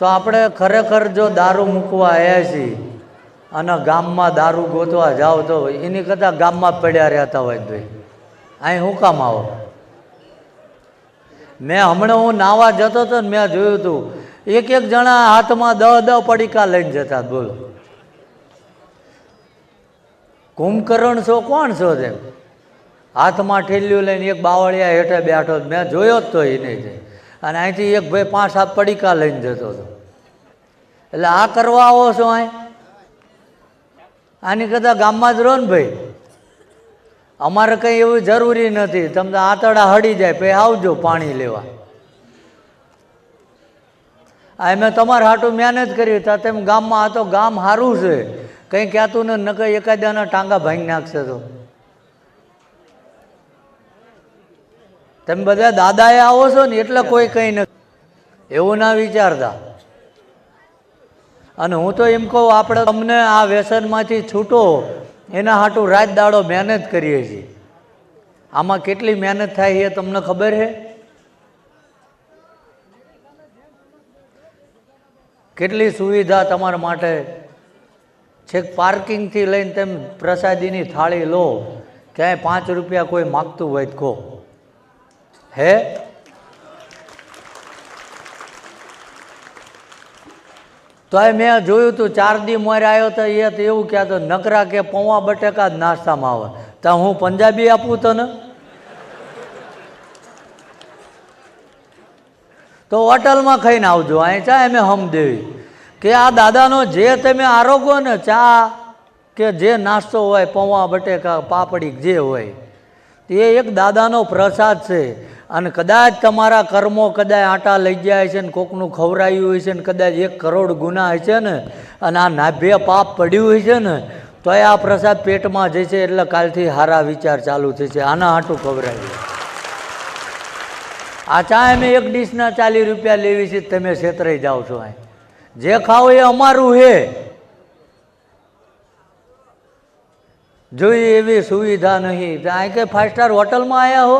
તો આપણે ખરેખર જો દારૂ મૂકવા આવ્યા છીએ અને ગામમાં દારૂ ગોતવા જાઓ તો એની કરતાં ગામમાં પડ્યા રહેતા હોય ભાઈ. અહીં હું કામ આવો? મેં હમણાં હું નાવા જતો હતો ને મેં જોયું હતું એક એક જણા હાથમાં દહ દહ પડીકા લઈને જતા બોલો. કુંભકરણ છો, કોણ છો તેમ? હાથમાં ઠેલ્યું લઈને એક બાવળિયા હેઠે બેઠો મેં જોયો જ તો એને છે અને અહીંથી એક ભાઈ પાંચ સાત પડીકા લઈને જતો હતો. એટલે આ કરવા આવો છો અહીં? આની કરતાં ગામમાં જ રહો ને ભાઈ. અમારે કંઈ એવું જરૂરી નથી. તમને આતડા હડી જાય પછી આવજો પાણી લેવા. આ મેં તમારા હાટું મહેનત કરી, તા તેમ ગામમાં આ તો ગામ સારું છે. કંઈ કહેતું ને કંઈ એકાદાના ટાંગા ભાંગી નાખશે તો. તમે બધા દાદાએ આવો છો ને એટલે કોઈ કંઈ નથી. એવું ના વિચારતા. અને હું તો એમ કહું આપણે તમને આ વ્યસનમાંથી છૂટો એના હાટું રાત દાડો મહેનત કરીએ છીએ. આમાં કેટલી મહેનત થાય એ તમને ખબર છે? કેટલી સુવિધા તમારા માટે છેક પાર્કિંગથી લઈને તેમ પ્રસાદીની થાળી લો ક્યાંય પાંચ રૂપિયા કોઈ માગતું હોય તો કહો. હે? તો એ મેં જોયું તું, ચાર દી મોર આવ્યો તો એ તો એવું કહેતો નકરા કે પૌવા બટેકા જ નાસ્તામાં આવે. તો હું પંજાબી આપું તને? તો હોટલમાં ખાઈને આવજો, અહીં ચા એમ હમ દેવી કે આ દાદાનો જે તમે આરોગો ને ચા કે જે નાસ્તો હોય, પૌવા બટેકા, પાપડી, જે હોય એ એક દાદાનો પ્રસાદ છે. અને કદાચ તમારા કર્મો કદાચ આટા લઈ ગયા છે ને કોકનું ખવરાયું હોય છે ને કદાચ એક કરોડ ગુના હોય છે ને અને આ નાભ્ય પાપ પડ્યું હોય છે ને, તો એ આ પ્રસાદ પેટમાં જશે એટલે કાલથી હારા વિચાર ચાલુ થશે. આના હાટું ખવરાયું આ ચા અમે એક ડીશના ચાલીસ રૂપિયા લેવી છે, તમે છેતરાઈ જાઓ છો અહીં. જે ખાઓ એ અમારું હે. જોઈએ એવી સુવિધા નહીં. ત્યાં કે ફાઇવ સ્ટાર હોટલમાં આવ્યા હો.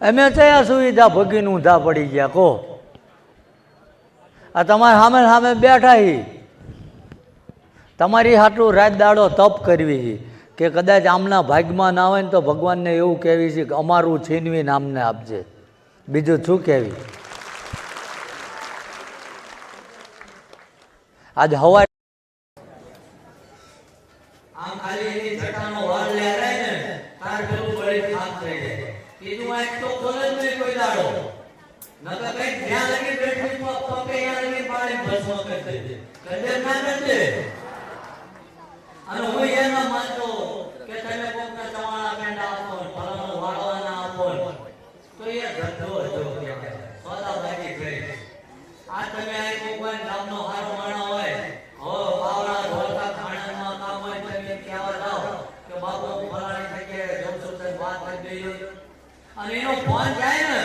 અમે કયા સુવિધા ભગીને ઊંધા પડી ગયા, કહો. આ તમારા સામે સામે બેઠા હી. તમારી હાટું રાત દાડો તપ કરવી છે કે કદાચ આમના ભાગમાં ના હોય ને તો ભગવાનને એવું કહેવી છે કે અમારું છીનવી નામને આપજે. બીજું શું કહેવી? આજ હવા આમ ખાલી એની જટાનો વાળ લેરાય ને તાર પેલું બળી ખાસ થઈ અને હું એનો માનતો કે તમે કોકને તમારા પેંડા આપો ને વાળવાના આપો. તો એ ધંધો હતો કહેવાય. સોદાબાજી કરી આ તમે આ કોકવાન ગામનો હારો માણો હોય હો પાવડા ધોળકા ખાણમાં કામ હોય તો તમે કહેવા જાઓ કે બાપુ હું ફલાણી જગ્યાએ જઉં છું તો વાત કરી દઈએ અને એનો ફોન જાય ને,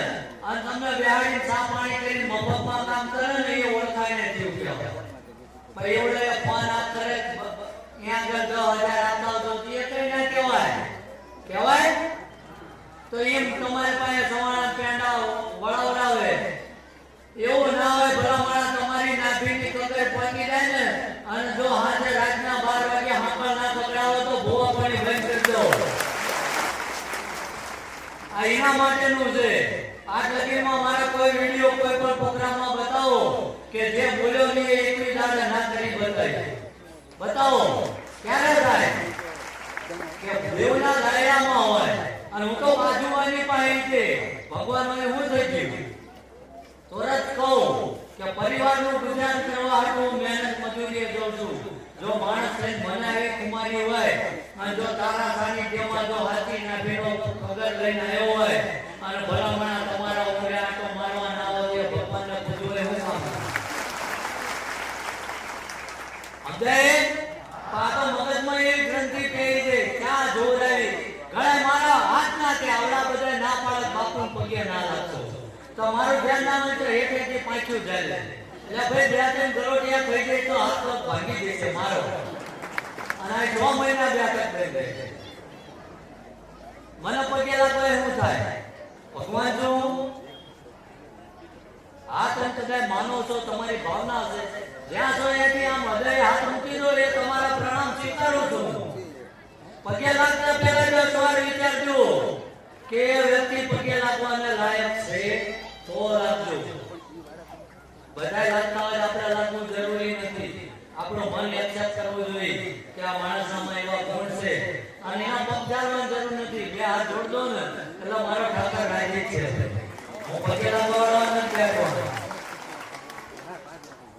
અને તમને બેહાડી ચા પાણી કરીને મફતમાં કામ કરે ને, એ ઓળખાય ને જીવ કહેવાય ભાઈ એવડે ફોન આપ કરે ત્યાં આગળ દસ હજાર આપતા તો એ કઈ ના કહેવાય. કહેવાય? તો એમ તમારી પાસે સવાણા પેંડા વળાવડાવે. એવું ના હોય ભલામણા તમારી નાભીની કકર પહોંચી જાય ને, અને જો હાજર રાતના બાર વાગે હાંકળ ના પકડાવો તો ભૂવા પાણી બંધ કરી દો આ એના માટેનું છે. આ લગીમાં મારે કોઈ વીડિયો, કોઈ પણ પ્રોગ્રામમાં બતાવો કે જે બોલ્યો નહીં એ એકવી દાડે ના કરી બતાય. બતાવો. ક્યારે થાય? કે દેવના દાયરામાં હોય. અને હું તો બાજુમાંની પાસે છે. ભગવાન મને હું થઈ ગયું? તરત કહું. કે પરિવારનું ગુજરાન કરવા હાટુ મહેનત મજૂરીએ જાઉં છું. જો માણસ લઈ મને આવી કુમારી હોય, અને જો તારા સાનિધ્યમાં જો હાથી ના ભેડો ખબર લઈને આવ્યો હોય, અને ભલામણા તમારા ઉપર આટો મારવા ના હોય ભગવાનને પૂછવું એ હું કામ સમજાય? આ મગજમાં એ ગ્રંથિ કહી છે, ક્યાં જોર ગળે મારા હાથ ના કે આવડા બધા ના પાડે બાપુ પગે ના તો અમારું ધ્યાન ના હોય તો એક એક પાછું જાય. એટલે ભાઈ, બે ત્રણ ગરોડિયા થઈ જાય તો હાથ પગ ભાગી જશે મારો. અને છ મહિના તક થઈ જાય મને પગેલા તો શું થાય? ભગવાન જો, આ તમે કદાચ માનો છો, તમારી ભાવના હશે જ્યાં છો એથી આમ હૃદય હાથ મૂકી દો એ તમારા પ્રણામ સ્વીકારું છું. પગે લાગતા પહેલા સવાર વિચારજો કે વ્યક્તિ પગે લાગવાને લાયક છે? તો બધા લાગતા જરૂરી નથી. આપણું મન એક્સેપ્ટ કરવું જોઈએ કે આ માણસનામાં એવા ગુણ અને આ પગ ચાલવાની જરૂર નથી. બે હાથ જોડ ને, એટલે મારો ઠાકર રાજી છે. હું પગે લાગવાનો નથી